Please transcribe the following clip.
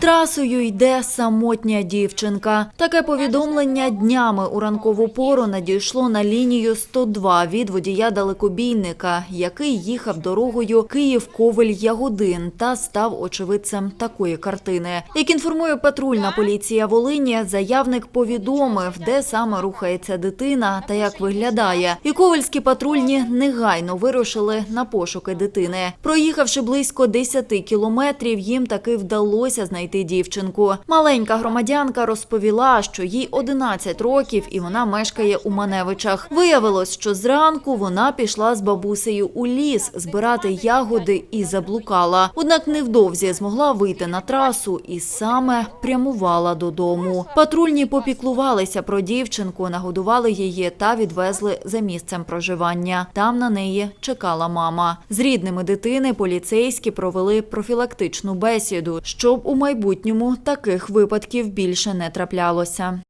Трасою йде самотня дівчинка. Таке повідомлення днями у ранкову пору надійшло на лінію 102 від водія далекобійника, який їхав дорогою Київ-Ковель-Ягодин та став очевидцем такої картини. Як інформує патрульна поліція Волині, заявник повідомив, де саме рухається дитина та як виглядає. І ковельські патрульні негайно вирушили на пошуки дитини. Проїхавши близько 10 кілометрів, їм таки вдалося знайти дівчинку. Маленька громадянка розповіла, що їй 11 років і вона мешкає у Маневичах. Виявилось, що зранку вона пішла з бабусею у ліс збирати ягоди і заблукала. Однак невдовзі змогла вийти на трасу і саме прямувала додому. Патрульні попіклувалися про дівчинку, нагодували її та відвезли за місцем проживання. Там на неї чекала мама. З рідними дитини поліцейські провели профілактичну бесіду, щоб у майбутньому таких випадків більше не траплялося.